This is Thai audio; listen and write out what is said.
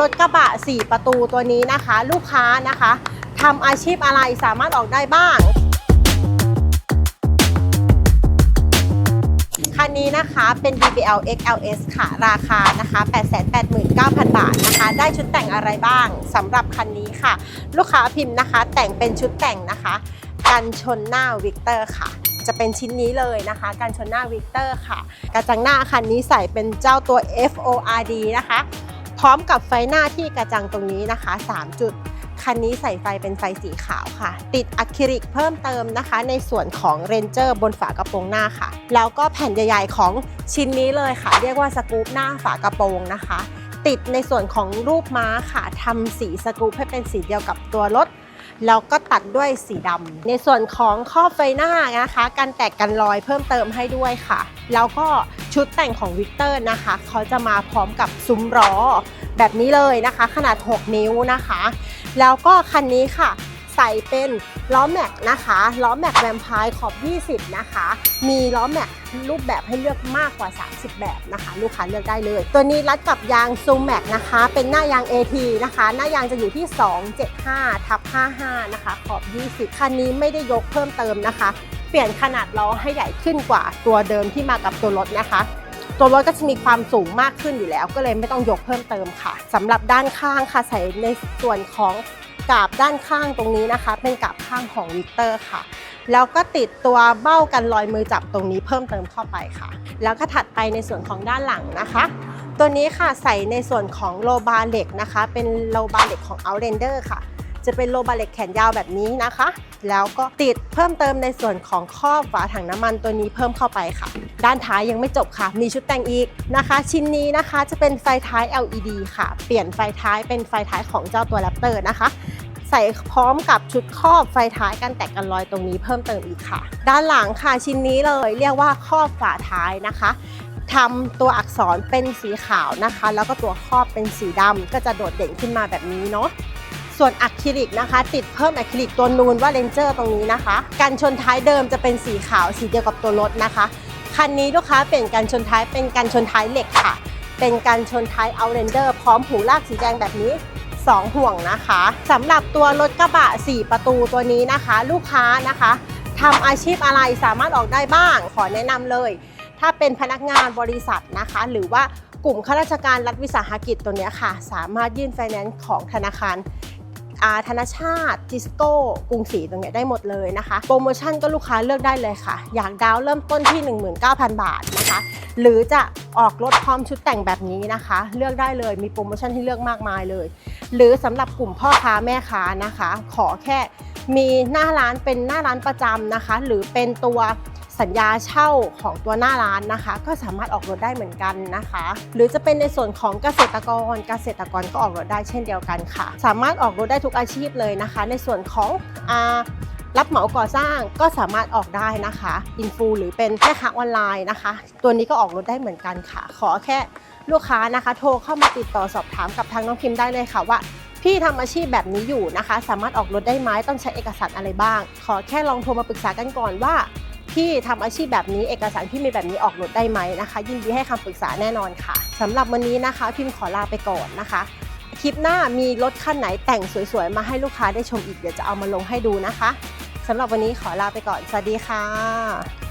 รถกระบะ 4 ประตูตัวนี้นะคะ ลูกค้านะคะทำอาชีพอะไรสามารถออกได้บ้าง คันนี้นะคะเป็น BBL XLS ค่ะ ราคานะคะ 889,000 บาทนะคะ ได้ชุดแต่งอะไรบ้างสำหรับคันนี้ค่ะ ลูกค้าพิมพ์นะคะ แต่งเป็นชุดแต่งนะคะ กันชนหน้าวิกเตอร์ค่ะจะเป็นชิ้นนี้เลยนะคะกันชนหน้าวิกเตอร์ค่ะ กระจังหน้าคันนี้ใส่เป็นเจ้าตัว FORD นะคะ พร้อมกับไฟหน้าที่กระจังตรงนี้นะคะ 3 จุด คันนี้ใส่ไฟเป็นไฟสีขาวค่ะ ติดอะคริลิกเพิ่มเติมนะคะ ในส่วนของเรนเจอร์บนฝากระโปรงหน้าค่ะ แล้วก็แผ่นใหญ่ๆของชิ้นนี้เลยค่ะ เรียกว่าสกู๊ปหน้าฝากระโปรงนะคะ ติดในส่วนของรูปม้าค่ะทำสีสกู๊ปให้เป็นสีเดียวกับตัวรถแล้วก็ตัดด้วยสีดำในส่วนของครอบไฟหน้านะคะการแตกกันรอยเพิ่มเติมให้ด้วยค่ะ แล้วก็ ชุดแต่งของวิกเตอร์นะคะเขาจะมาพร้อมกับซุ้มล้อแบบนี้เลยนะคะ ขนาด 6 นิ้วนะคะ แล้วก็คันนี้ค่ะ ใส่เป็นล้อแม็กนะคะล้อแม็กแวมไพร์ขอบ 20 นะคะ มีล้อแม็กรูปแบบให้เลือกมากกว่า 30 แบบนะคะ ลูกค้าเลือกได้เลย ตัวนี้รัดกับยางซูแม็กนะคะ เป็นหน้ายาง AT นะคะ หน้ายางจะอยู่ที่ 275ทับ55 นะคะ ขอบ 20 คันนี้ไม่ได้ยกเพิ่มเติมนะคะ ปลี่ยนขนาดล้อให้ใหญ่ขึ้นกว่าตัวเดิมที่มากับตัวรถนะคะ ตัวรถก็จะมีความสูงมากขึ้นอยู่แล้ว ก็เลยไม่ต้องยกเพิ่มเติมค่ะสำหรับด้านข้างค่ะใส่ในส่วนของกาบด้านข้างตรงนี้นะคะ เป็นกาบข้างของวิกเตอร์ค่ะแล้วก็ติดตัวเบ้ากันรอยมือจับตรงนี้เพิ่มเติมเข้าไปค่ะ แล้วก็ถัดไปในส่วนของด้านหลังนะคะ ตัวนี้ค่ะใส่ในส่วนของโลบาเหล็กนะคะ เป็นโลบาเหล็กของ Outlander ค่ะ จะเป็นโลบาเหล็กแขนยาวแบบนี้นะคะ แล้วก็ติดเพิ่มเติมในส่วนของครอบฝาถังน้ำมันตัวนี้เพิ่มเข้าไปค่ะ ด้านท้ายยังไม่จบค่ะ มีชุดแต่งอีกนะคะ ชิ้นนี้นะคะจะเป็นไฟท้าย LED ค่ะ เปลี่ยนไฟท้ายเป็นไฟท้ายของเจ้าตัว Raptor นะคะใส่พร้อมกับชุดครอบไฟท้ายกันแตกกันรอยตรงนี้เพิ่มเติมอีกค่ะ ด้านหลังค่ะชิ้นนี้เลยเรียกว่าครอบฝาท้ายนะคะทำตัวอักษรเป็นสีขาวนะคะ แล้วก็ตัวครอบเป็นสีดำก็จะโดดเด่นขึ้นมาแบบนี้เนาะ ส่วนอะคริลิกนะคะ ติดเพิ่มอะคริลิกตัวนูนว่าเลนเจอร์ตรงนี้นะคะกันชนท้ายเดิมจะเป็นสีขาวสีเดียวกับตัวรถนะคะคันนี้ลูกค้าเปลี่ยนกันชนท้ายเป็นกันชนท้ายเหล็กค่ะ เป็นกันชนท้ายเอาเรนเดอร์พร้อมหูลากสีแดงแบบนี้2ห่วงนะคะสำหรับตัวรถกระบะ 4 ประตูตัวนี้นะคะ ลูกค้านะคะทำอาชีพอะไรสามารถออกได้บ้าง ขอแนะนำเลย ถ้าเป็นพนักงานบริษัทนะคะ หรือว่ากลุ่มข้าราชการรัฐวิสาหกิจตัวเนี้ยค่ะ สามารถยื่นไฟแนนซ์ของธนาคาร อาธนชาติจิสโก้กรุงศรีตรงเนี้ยได้หมดเลยนะคะ โปรโมชั่นก็ลูกค้าเลือกได้เลยค่ะ อยากดาวน์เริ่มต้นที่ 19,000 บาทนะคะ หรือจะออกรถพร้อมชุดแต่งแบบนี้นะคะ เลือกได้เลยมีโปรโมชั่นให้เลือกมากมายเลย หรือสำหรับกลุ่มพ่อค้าแม่ค้านะคะ ขอแค่มีหน้าร้านเป็นหน้าร้านประจำนะคะ หรือเป็นตัว สัญญาเช่าของตัวหน้าร้านนะคะ ก็สามารถออกรถได้เหมือนกันนะคะ หรือจะเป็นในส่วนของเกษตรกร เกษตรกรก็ออกรถได้เช่นเดียวกันค่ะ สามารถออกรถได้ทุกอาชีพเลยนะคะ ในส่วนของรับเหมาก่อสร้างก็สามารถออกได้นะคะอินฟูหรือเป็นแม่ค้าออนไลน์นะคะ ตัวนี้ก็ออกรถได้เหมือนกันค่ะ ขอแค่ลูกค้านะคะ โทรเข้ามาติดต่อสอบถามกับทางน้องพิมพ์ได้เลยค่ะว่าพี่ทำอาชีพแบบนี้อยู่นะคะ สามารถออกรถได้ไหมต้องใช้เอกสารอะไรบ้าง ขอแค่ลองโทรมาปรึกษากันก่อนว่า ที่ทำอาชีพแบบนี้เอกสารพี่มีแบบนี้ออกรถได้ไหมนะคะ ยินดีให้คำปรึกษาแน่นอนค่ะสำหรับวันนี้นะคะ พิมขอลาไปก่อนนะคะ คลิปหน้ามีรถคันไหนแต่งสวยๆ มาให้ลูกค้าได้ชมอีกเดี๋ยวจะเอามาลงให้ดูนะคะสำหรับวันนี้ขอลาไปก่อน สวัสดีค่ะ